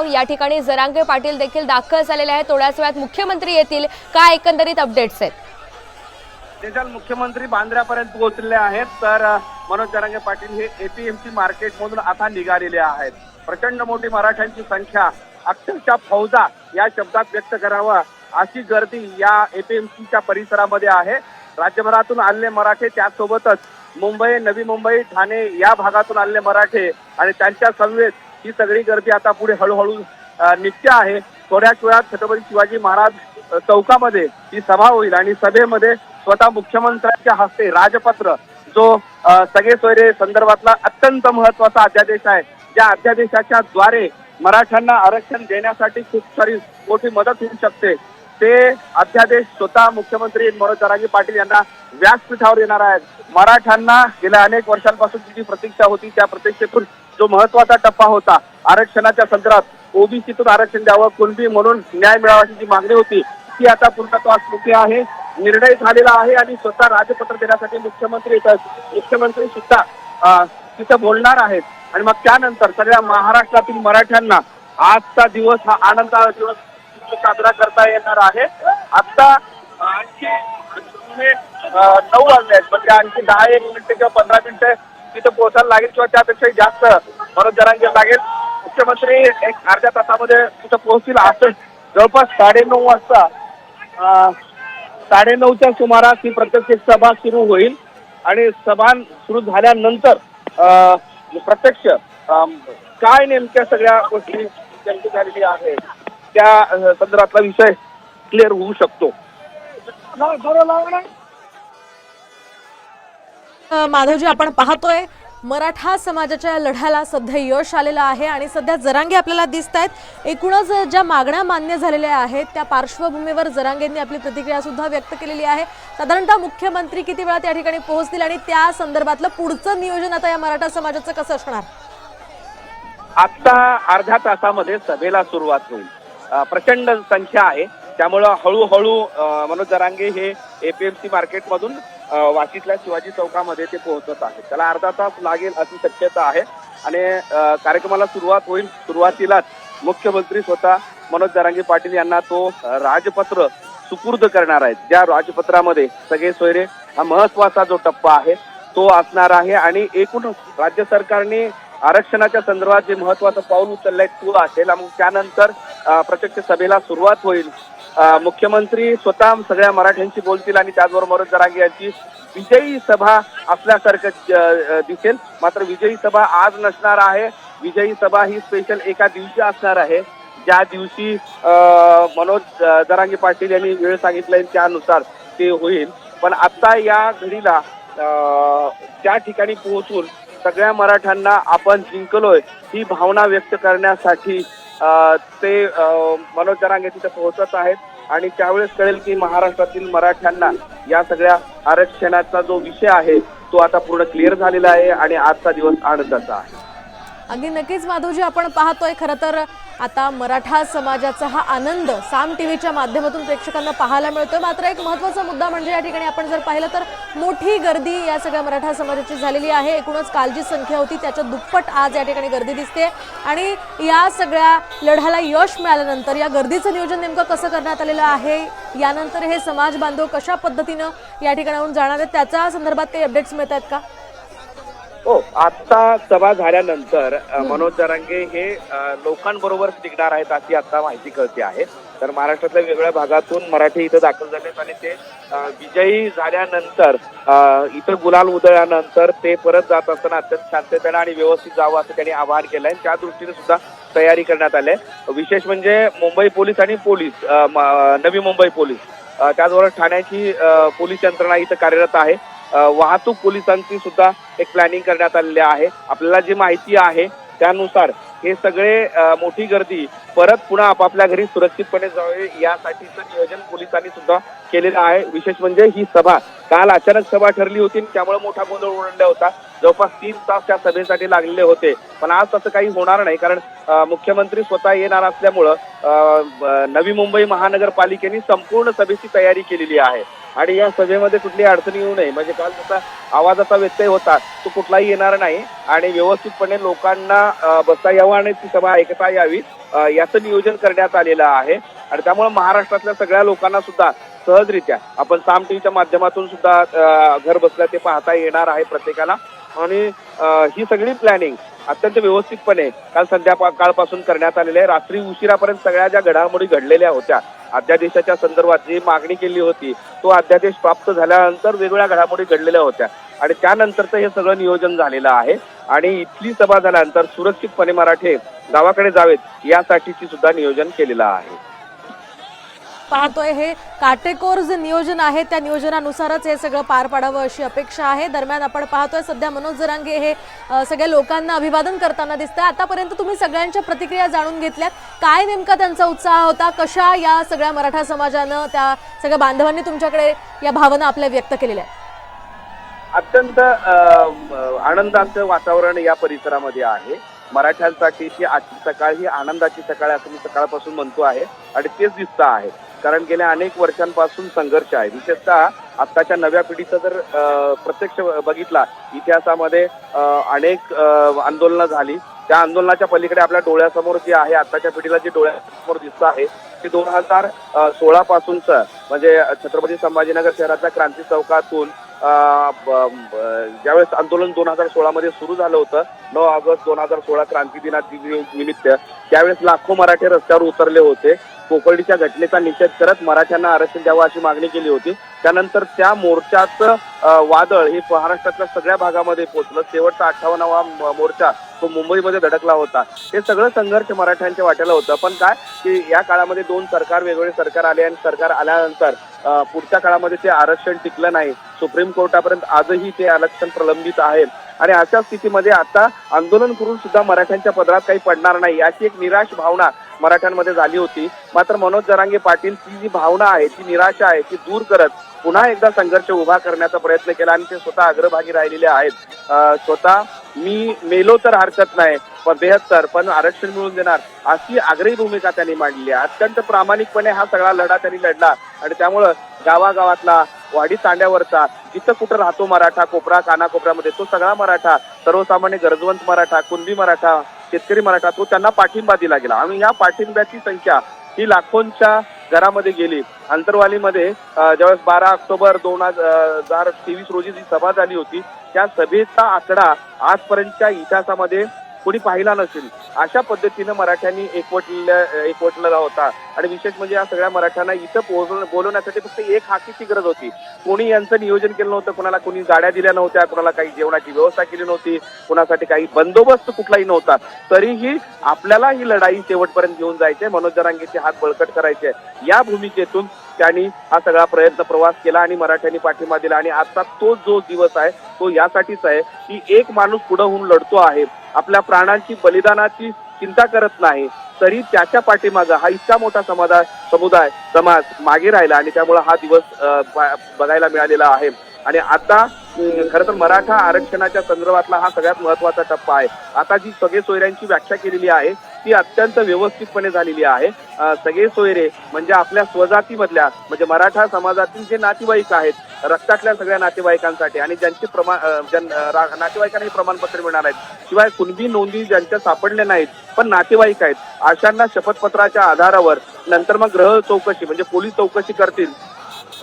मग या ठिकाणी जरांगे पाटील देखील दाखल झालेले आहेत. थोड्याच वेळात मुख्यमंत्री येतील. काय एकंदरीत अपडेट्स आहेत? तेजाल मुख्यमंत्री बांद्र्यापर्यंत पोहोचले आहेत. तर मनोज जरांगे पाटील हे एपीएमसी मार्केट मधून आता निघालेले आहेत. प्रचंड मोठी मराठ्यांची संख्या अक्षरशः फौजा या शब्दात व्यक्त करावा अशी गर्दी या एपीएमसीच्या परिसरामध्ये आहे. राज्यभरातून आलेले मराठे त्यासोबतच मुंबई नवी मुंबई ठाणे या भागातून आलेले मराठे आणि त्यांच्या समवेत ही सगळी गर्दी आता पुढे हळूहळू अ, निघते आहे. थोड्याच वेळात छत्रपती शिवाजी महाराज चौकामध्ये ही सभा होईल आणि सभेमध्ये स्वतः मुख्यमंत्र्यांच्या हस्ते राजपत्र जो सगळे सोयरे संदर्भातला अत्यंत महत्त्वाचा अध्यादेश आहे ज्या अध्यादेशाच्या द्वारे मराठ्यांना आरक्षण देण्यासाठी खूप सारी मोठी मदत होऊ शकते. ते अध्यादेश स्वतः मुख्यमंत्री मनोज जरांगे पाटील यांना व्यासपीठावर येणार आहेत. मराठ्यांना गेल्या अनेक वर्षांपासून जी प्रतीक्षा होती त्या प्रतीक्षेतून जो महत्त्वाचा टप्पा होता आरक्षणाच्या संदर्भात ओबीसीतून आरक्षण द्यावं कुणबी म्हणून न्याय मिळावा अशी जी मागणी होती ती आता पूर्णत्वास मुख्य आहे निर्णय झालेला आहे आणि स्वतः राजपत्र देण्यासाठी मुख्यमंत्री मुख्यमंत्री सुद्धा तिथं बोलणार आहेत. आणि मग त्यानंतर सगळ्या महाराष्ट्रातील मराठ्यांना आजचा दिवस हा आनंदाचा दिवस साजरा करता येणार आहे. आता आणखी नऊ वाजले आहेत म्हणजे आणखी दहा एक मिनिटं किंवा पंधरा मिनिटं तिथं पोहोचायला लागेल किंवा त्यापेक्षाही जास्त मनोज लागेल. मुख्यमंत्री एक अर्ध्या तासामध्ये तिथं पोहोचतील. असं जवळपास साडेनऊ वाजता अं, साडेनऊच्या सुमारास ही प्रत्यक्ष सभा सुरू होईल. आणि सभा सुरू झाल्यानंतर अं, प्रत्यक्ष अं, काय नेमक्या सगळ्या गोष्टी चर्चा झालेली आहे त्या संदर्भातला विषय क्लिअर होऊ शकतो. माधवजी आपण पाहतोय मराठा समाजाच्या लढ्याला सध्या यश आलेलं आहे आणि सध्या जरांगे आपल्याला दिसत आहेत. एकूणच ज्या मागण्या मान्य झालेल्या आहेत त्या पार्श्वभूमीवर जरांगेंनी आपली प्रतिक्रिया सुद्धा व्यक्त केलेली आहे. साधारणतः मुख्यमंत्री किती वेळा त्या ठिकाणी पोहोचतील आणि त्या संदर्भातलं पुढचं नियोजन आता या मराठा समाजाचं कसं असणार? आता अर्ध्या तासामध्ये सभेला सुरुवात होईल. प्रचंड संख्या आहे. त्यामुळं हळूहळू मनोज जरांगे हे एपीएमसी मार्केटमधून वाशीतल्या शिवाजी चौकामध्ये ते पोहोचत आहेत. त्याला अर्धा तास लागेल अशी शक्यता आहे आणि कार्यक्रमाला सुरुवात होईल सुरुवातीलाच मुख्यमंत्री स्वतः मनोज जरांगे पाटील यांना तो राजपत्र सुपूर्द करणार आहेत. ज्या राजपत्रामध्ये सगळे सोयरे हा महत्त्वाचा जो टप्पा आहे तो असणार आहे आणि एकूण राज्य सरकारने आरक्षणाच्या संदर्भात जे महत्वाचं पाऊल उचललंय तो असेल मग त्यानंतर प्रत्यक्ष सभेला सुरुवात होईल. मुख्यमंत्री स्वतः सगळ्या मराठ्यांशी बोलतील आणि त्याचबरोबर मनोज जरांगे यांची विजयी सभा असल्यासारखं दिसेल. मात्र विजयी सभा आज नसणार आहे. विजयी सभा ही स्पेशल एका दिवशी असणार आहे. ज्या दिवशी मनोज अं, पाटील यांनी वेळ सांगितलाय त्यानुसार ते होईल. पण आता या घडीला त्या ठिकाणी पोहोचून सगळ्या मराठ्यांना आपण जिंकलोय ही भावना व्यक्त करण्यासाठी ते अं, मनोज जरांगे तिथे पोहोचत आहेत आणि त्यावेळेस कळेल की महाराष्ट्रातील मराठ्यांना या सगळ्या आरक्षणाचा जो विषय आहे तो आता पूर्ण क्लिअर झालेला आहे आणि आजचा दिवस आनंदाचा आहे. अगदी नक्कीच माधवजी आपण पाहतोय खरं तर आता मराठा समाजाचा हा आनंद साम टी व्हीच्या माध्यमातून प्रेक्षकांना पाहायला मिळतोय. मात्र एक महत्त्वाचा मुद्दा म्हणजे या ठिकाणी आपण जर पाहिलं तर मोठी गर्दी या सगळ्या मराठा समाजाची झालेली आहे. एकूणच काल जी संख्या होती त्याच्या दुप्पट आज या ठिकाणी गर्दी दिसते. आणि या सगळ्या लढ्याला यश मिळाल्यानंतर या गर्दीचं नियोजन नेमकं कसं करण्यात आलेलं आहे? यानंतर हे समाज बांधव कशा पद्धतीनं या ठिकाणाहून जाणार आहेत? त्याच्या संदर्भात काही अपडेट्स मिळत आहेत का? हो आता सभा झाल्यानंतर मनोज जरांगे हे लोकांबरोबर निघणार आहेत अशी आता माहिती कळते आहे. तर महाराष्ट्रातल्या वेगवेगळ्या भागातून मराठी इथं दाखल झाले आणि ते विजयी झाल्यानंतर इथं गुलाल उधळल्यानंतर ते परत जात असताना अत्यंत शांततेनं आणि व्यवस्थित जावं असं त्यांनी आवाहन केलं आहे. त्या दृष्टीने सुद्धा तयारी करण्यात आली आहे. विशेष म्हणजे मुंबई पोलीस आणि पोलीस नवी मुंबई पोलीस त्याचबरोबर ठाण्याची पोलीस यंत्रणा इथं कार्यरत आहे. वाहतूक पोलिसांची सुद्धा एक प्लॅनिंग करण्यात आलेली आहे. आपल्याला जी माहिती आहे त्यानुसार हे सगळे मोठी गर्दी परत पुन्हा आपापल्या घरी सुरक्षितपणे जावे यासाठीचं नियोजन पोलिसांनी सुद्धा केलेलं आहे. विशेष म्हणजे ही सभा काल अचानक सभा ठरली होती त्यामुळे मोठा गोंधळ उडला होता. जवळपास तीन तास त्या सभेसाठी लागलेले होते. पण आज तसं काही होणार नाही कारण मुख्यमंत्री स्वतः येणार असल्यामुळं नवी मुंबई महानगरपालिकेने संपूर्ण सभेची तयारी केलेली आहे. आणि या सभेमध्ये कुठली अडचणी येऊ नये. म्हणजे काल जसा आवाजाचा व्यत्यय होता तो कुठलाही येणार नाही. आणि व्यवस्थितपणे लोकांना बसता यावं आणि ती सभा ऐकता यावी याचं नियोजन करण्यात आलेलं आहे. आणि त्यामुळे महाराष्ट्रातल्या सगळ्या लोकांना सुद्धा सहजरित्या आपण साम टीव्हीच्या माध्यमातून सुद्धा घर बसल्या ते पाहता येणार आहे प्रत्येकाला. आणि ही सगळी प्लॅनिंग अत्यंत व्यवस्थितपणे काल संध्याकाळपासून करण्यात आलेले आहे रात्री उशिरापर्यंत सगळ्या ज्या घडामोडी घडलेल्या होत्या अध्यादेशाच्या संदर्भात जी मागणी केली होती तो अध्यादेश प्राप्त झाल्यानंतर वेगवेगळ्या घडामोडी घडलेल्या होत्या. आणि त्यानंतरचं हे सगळं नियोजन झालेलं आहे. आणि इथली सभा झाल्यानंतर सुरक्षितपणे मराठे गावाकडे जावेत यासाठीची सुद्धा नियोजन केलेलं आहे. पाहतोय हे काटेकोर जे नियोजन आहे त्या नियोजनानुसारच हे सगळं पार पाडावं अशी अपेक्षा आहे. दरम्यान आपण पाहतोय सध्या मनोज जरांगे हे सगळ्या लोकांना अभिवादन करताना दिसतंय. आतापर्यंत तुम्ही सगळ्यांच्या प्रतिक्रिया जाणून घेतल्यात. काय नेमका त्यांचा उत्साह होता? कशा या सगळ्या मराठा समाजानं त्या सगळ्या बांधवांनी तुमच्याकडे या भावना आपल्या व्यक्त केलेल्या आहेत? अत्यंत आनंदाचं वातावरण या परिसरामध्ये आहे. मराठ्यांसाठीची आजची सकाळ ही आनंदाची सकाळ असं मी सकाळपासून म्हणतो आहे. आणि तेच दिसतं आहे. कारण गेल्या अनेक वर्षांपासून संघर्ष आहे. विशेषतः आत्ताच्या नव्या पिढीचं जर प्रत्यक्ष बघितला इतिहासामध्ये अनेक आंदोलनं झाली. त्या आंदोलनाच्या पलीकडे आपल्या डोळ्यासमोर जे आहे आत्ताच्या पिढीला जे डोळ्यासमोर दिसतं आहे ते दोन हजार सोळा पासूनचं म्हणजे छत्रपती संभाजीनगर शहराच्या क्रांती चौकातून ज्यावेळेस आंदोलन दोन हजार सोळा मध्ये सुरू झालं होतं नऊ ऑगस्ट दोन हजार सोळा क्रांती दिना निमित्त त्यावेळेस लाखो मराठे रस्त्यावर उतरले होते. कोकळीच्या घटनेचा निषेध करत मराठ्यांना आरक्षण द्यावं अशी मागणी केली होती. त्यानंतर त्या मोर्चाचं वादळ हे महाराष्ट्रातल्या सगळ्या भागामध्ये पोहोचलं. शेवटचा अठ्ठावन्नावा मोर्चा तो मुंबईमध्ये धडकला होता. हे सगळं संघर्ष मराठ्यांच्या वाट्याला होतं. पण काय की या काळामध्ये दोन सरकार वेगवेगळे सरकार आले आणि सरकार आल्यानंतर पुढच्या काळामध्ये ते आरक्षण टिकलं नाही. सुप्रीम कोर्टापर्यंत आजही ते आरक्षण प्रलंबित आहे. आणि अशा स्थितीमध्ये आता आंदोलन करून सुद्धा मराठ्यांच्या पदरात काही पडणार नाही. याची एक निराश भावना मराठ्यांमध्ये झाली होती. मात्र मनोज जरांगे पाटील ती जी भावना आहे ती निराशा आहे ती दूर करत पुन्हा एकदा संघर्ष उभा करण्याचा प्रयत्न केला आणि ते स्वतः अग्रभागी राहिलेले आहेत. स्वतः मी मेलो तर हरकत नाही पण बेहत्तर पण आरक्षण मिळून देणार अशी आग्रही भूमिका त्यांनी मांडली आहे. अत्यंत प्रामाणिकपणे हा सगळा लढा त्यांनी लढला आणि त्यामुळं गावागावातला वाडी तांड्यावरचा जिथं कुठं राहतो मराठा कोपरा कानाकोपऱ्यामध्ये तो सगळा मराठा सर्वसामान्य गरजवंत मराठा कुणबी मराठा शेतकरी मराठा तो त्यांना पाठिंबा दिला गेला. आणि या पाठिंब्याची संख्या ही लाखोंच्या घरामध्ये गेली. अंतरवालीमध्ये ज्यावेळेस बारा ऑक्टोबर दोन हजार तेवीस रोजी जी सभा झाली होती त्या सभेचा आकडा आजपर्यंतच्या इतिहासामध्ये कोणी पाहिला नसेल. अशा पद्धतीनं मराठ्यांनी एकवटल्या एकवटलेला होता. आणि विशेष म्हणजे या सगळ्या मराठ्यांना इथं पोहोचवण बोलवण्यासाठी फक्त एक हाकीची गरज होती. कोणी यांचं नियोजन केलं नव्हतं कोणाला कोणी गाड्या दिल्या नव्हत्या कोणाला काही जेवणाची व्यवस्था केली नव्हती कोणासाठी काही बंदोबस्त कुठलाही नव्हता. तरीही आपल्याला ही लढाई शेवटपर्यंत घेऊन जायचे मनोज जरांगेचे हात बळकट करायचे या भूमिकेतून त्यांनी हा सगळा प्रयत्न प्रवास केला आणि मराठ्यांनी पाठिंबा दिला. आणि आता तो जो दिवस आहे तो यासाठीच आहे की एक माणूस पुढे होऊन लढतो आहे. आपल्या प्राणांची बलिदानाची चिंता करत नाही तरी त्याच्या पाठीमागं हा इतका मोठा समाजाय समुदाय समाज मागे राहिला आणि त्यामुळे हा दिवस बघायला मिळालेला आहे. आणि आता खर तर मराठा आरक्षणाच्या संदर्भातला हा सगळ्यात महत्त्वाचा टप्पा आहे. आता जी सगळे सोयऱ्यांची व्याख्या केलेली आहे ती अत्यंत व्यवस्थितपणे झालेली आहे. सगळे सोयरे म्हणजे आपल्या स्वजातीमधल्या म्हणजे मराठा समाजातील जे नातेवाईक आहेत रक्तातल्या सगळ्या नातेवाईकांसाठी आणि ज्यांचे प्रमाण नातेवाईकांना हे प्रमाणपत्र मिळणार आहेत शिवाय कुणबी नोंदी ज्यांच्या सापडल्या नाहीत पण नातेवाईक आहेत अशांना शपथपत्राच्या आधारावर नंतर मग ग्रह चौकशी म्हणजे पोलीस चौकशी करतील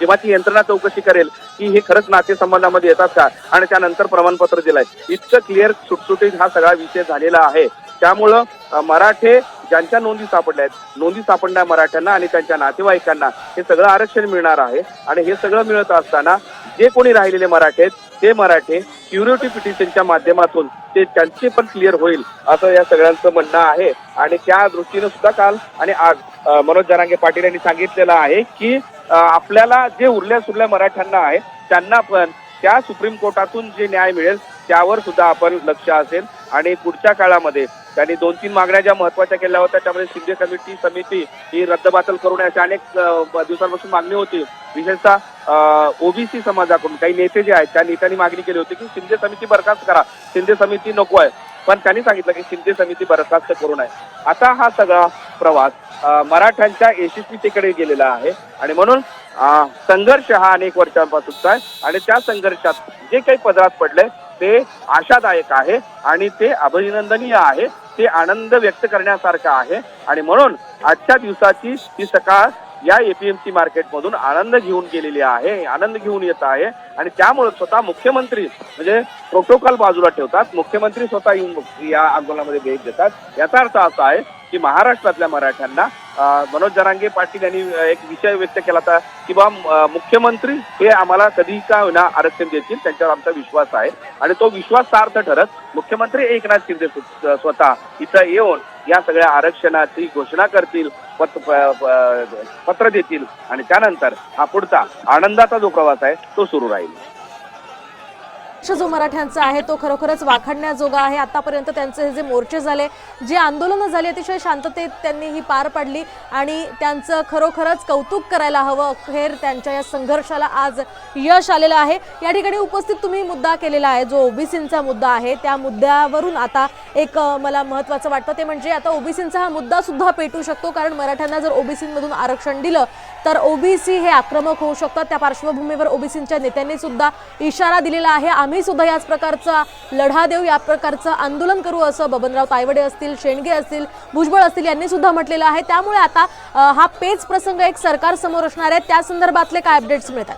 जेव्हा ती यंत्रणा चौकशी करेल की हे खरंच नातेसंबंधामध्ये येतात का? आणि त्यानंतर प्रमाणपत्र दिलंय. इतकं क्लिअर सुटसुटीत हा सगळा विषय झालेला आहे. त्यामुळं मराठे ज्यांच्या नोंदी सापडल्या आहेत. नोंदी सापडणाऱ्या मराठ्यांना आणि त्यांच्या नातेवाईकांना. हे सगळं आरक्षण मिळणार आहे आणि हे सगळं मिळत असताना जे कोणी राहिलेले मराठे आहेत ते मराठे क्युरिटी पिटिशनच्या माध्यमातून ते त्यांचे पण क्लिअर होईल असं या सगळ्यांचं म्हणणं आहे. आणि त्या दृष्टीनं सुद्धा काल आणि आज मनोज जरांगे पाटील यांनी सांगितलेलं आहे की आपल्याला जे उरल्या सुरल्या मराठ्यांना आहे त्यांना पण त्या सुप्रीम कोर्टातून जे न्याय मिळेल त्यावर सुद्धा आपण लक्ष असेल. आणि पुढच्या काळामध्ये त्यांनी दोन तीन मागण्या ज्या महत्त्वाच्या केल्या होत्या त्यामध्ये शिंदे कमिटी समिती ही रद्दबातल करू नये अशा अनेक दिवसांपासून मागणी होती. विशेषतः ओबीसी समाजाकडून काही नेते जे आहेत त्या नेत्यांनी मागणी केली होती की शिंदे समिती बरखास्त करा. शिंदे समिती नको आहे. पण त्यांनी सांगितलं की शिंदे समिती बरखास्त करू नये. आता हा सगळा प्रवास मराठ्यांच्या यशस्वीतेकडे गेलेला आहे. आणि म्हणून संघर्ष हा अनेक वर्षांपासूनचा आहे. आणि त्या संघर्षात जे काही पदरात पडले ते आशादायक आहे आणि ते अभिनंदनीय आहे ते आनंद व्यक्त करण्यासारखं आहे. आणि म्हणून आजच्या दिवसाची ही सकाळ या एपीएमसी मार्केटमधून आनंद घेऊन गेलेली आहे आनंद घेऊन येत आहे. आणि त्यामुळे स्वतः मुख्यमंत्री म्हणजे प्रोटोकॉल बाजूला ठेवतात. मुख्यमंत्री स्वतः येऊन या आंदोलनामध्ये भेट देतात. याचा अर्थ असा आहे की महाराष्ट्रातल्या मराठ्यांना मनोज जरांगे पाटील यांनी एक विषय व्यक्त केला होता की बा मुख्यमंत्री हे आम्हाला कधी का होईना आरक्षण देतील त्यांच्यावर आमचा विश्वास आहे. आणि तो विश्वास सार्थ ठरत मुख्यमंत्री एकनाथ शिंदे स्वतः इथं येऊन या सगळ्या आरक्षणाची घोषणा करतील पत्र पत्र देतील आणि त्यानंतर हा पुढचा आनंदाचा जो प्रवास आहे तो सुरू राहील. पक्ष जो मराठ्यांचा आहे तो खरोखरच वाखाणण्याजोगा आहे. आतापर्यंत त्यांचे हे जे मोर्चे झाले जे आंदोलनं झाली अतिशय शांततेत त्यांनी ही पार पाडली आणि त्यांचं खरोखरच कौतुक करायला हवं. अखेर त्यांच्या या संघर्षाला आज यश आलेलं आहे. या ठिकाणी उपस्थित तुम्ही मुद्दा केलेला आहे जो ओबीसींचा मुद्दा आहे. त्या मुद्द्यावरून आता एक मला महत्त्वाचं वाटतं ते म्हणजे आता ओबीसींचा हा मुद्दा सुद्धा पेटू शकतो कारण मराठ्यांना जर ओबीसीमधून आरक्षण दिलं तर ओबीसी हे आक्रमक होऊ शकतात. त्या पार्श्वभूमीवर ओबीसींच्या नेत्यांनी सुद्धा इशारा दिलेला आहे. आम्ही सुद्धा याच प्रकारचा लढा देऊ या प्रकारचं आंदोलन करू असं बबनराव तायवडे असतील शेंडगे असतील भुजबळ असतील यांनी सुद्धा म्हटलेलं आहे. त्यामुळे आता हा पेच प्रसंग एक सरकार समोर असणार आहे. त्या संदर्भातले काय अपडेट्स मिळतात?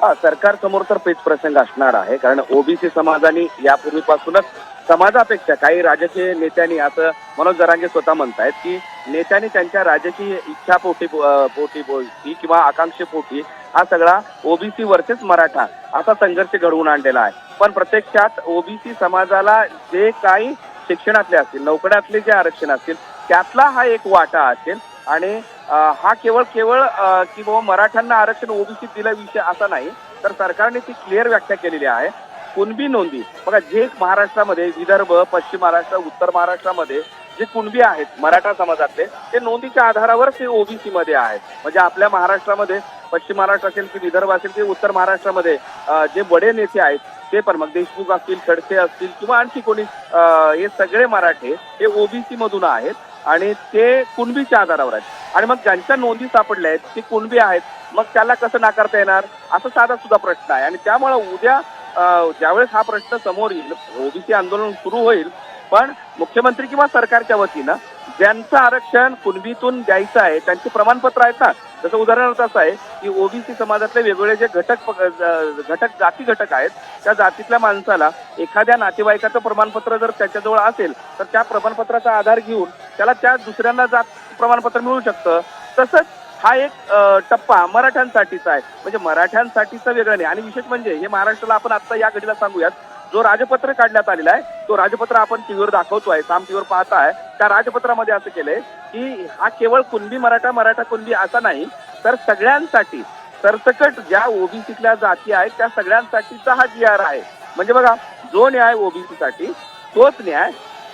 हा सरकार समोर तर पेच प्रसंग असणार आहे. कारण ओबीसी समाजाने यापूर्वीपासूनच समाजापेक्षा काही राजकीय नेत्यांनी असं मनोज जरांगे स्वतः म्हणतायत की नेत्यांनी त्यांच्या राजकीय इच्छा पोटी पोटी पोटी किंवा आकांक्षेपोटी हा सगळा ओबीसी वर्सेस मराठा असा संघर्ष घडवून आणलेला आहे. पण प्रत्यक्षात ओबीसी समाजाला जे काही शिक्षणातले असतील नोकऱ्यातले जे आरक्षण असतील त्यातला हा एक वाटा असेल आणि हा केवळ केवळ की बाबा मराठ्यांना आरक्षण ओबीसी दिला विषय असा नाही तर सरकारने ती क्लिअर व्याख्या केलेली आहे. कुणबी नोंदी. बघा जे महाराष्ट्रामध्ये विदर्भ पश्चिम महाराष्ट्र उत्तर महाराष्ट्रामध्ये जे कुणबी आहेत मराठा समाजातले ते नोंदीच्या आधारावर ते ओबीसी मध्ये आहेत. म्हणजे आपल्या महाराष्ट्रामध्ये पश्चिम महाराष्ट्र असेल की विदर्भ असेल की उत्तर महाराष्ट्रामध्ये जे बडे नेते आहेत ते पण मग देशमुख असतील खडसे असतील किंवा आणखी कोणी हे सगळे मराठे हे ओबीसी मधून आहेत आणि ते कुणबीच्या आधारावर आहेत. आणि मग ज्यांच्या नोंदी सापडल्या आहेत ते कुणबी आहेत मग त्याला कसं नाकारता येणार? असा साधा सुद्धा प्रश्न आहे. आणि त्यामुळे उद्या ज्यावेळेस हा प्रश्न समोर येईल ओबीसी आंदोलन सुरू होईल पण मुख्यमंत्री किंवा सरकारच्या वतीनं ज्यांचं आरक्षण कुणबीतून द्यायचं आहे त्यांचे प्रमाणपत्र आहेत ना जसं उदाहरणार्थ असं आहे की ओबीसी समाजातले वेगवेगळे जे घटक पक- घटक जाती घटक आहेत त्या जातीतल्या माणसाला एखाद्या नातेवाईकाचं प्रमाणपत्र जर त्याच्याजवळ असेल तर त्या प्रमाणपत्राचा आधार घेऊन त्याला त्या दुसऱ्यांना जात प्रमाणपत्र मिळू शकतं. तसंच हा एक टप्पा मराठ्यांसाठीचा आहे. म्हणजे मराठ्यांसाठीचा वेगळं नाही. आणि विशेष म्हणजे हे महाराष्ट्राला आपण आता या घडीला सांगूयात जो राजपत्र काढण्यात आलेला आहे तो राजपत्र आपण टीव्हीवर दाखवतोय साम टीव्हीवर पाहताय त्या राजपत्रामध्ये असं केलंय की हा केवळ कुणबी मराठा मराठा कुणबी असा नाही तर सगळ्यांसाठी सरसकट ज्या ओबीसीतल्या जाती आहेत त्या सगळ्यांसाठीचा हा जी आर आहे. म्हणजे बघा जो न्याय ओबीसी साठी तोच न्याय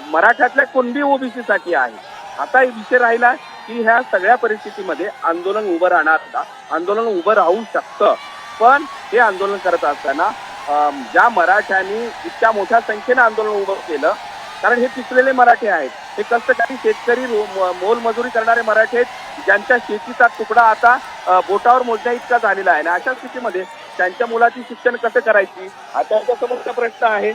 मराठ्यातल्या कुणबी ओबीसी साठी आहे. आता एक विषय राहिला की ह्या सगळ्या परिस्थितीमध्ये आंदोलन उभं राहणार का? आंदोलन उभं राहू शकतं. पण हे आंदोलन करत असताना ज्या मराठ्यांनी इतक्या मोठ्या संख्येनं आंदोलन उभं केलं कारण हे पिचलेले मराठे आहेत. हे कष्टकरी शेतकरी मोलमजुरी करणारे मराठे आहेत ज्यांच्या शेतीचा तुकडा आता बोटावर मोजण्या इतका झालेला आहे. आणि अशा स्थितीमध्ये त्यांच्या मुलाची शिक्षण कसं करायची? हा त्यांच्या समोरचा प्रश्न आहे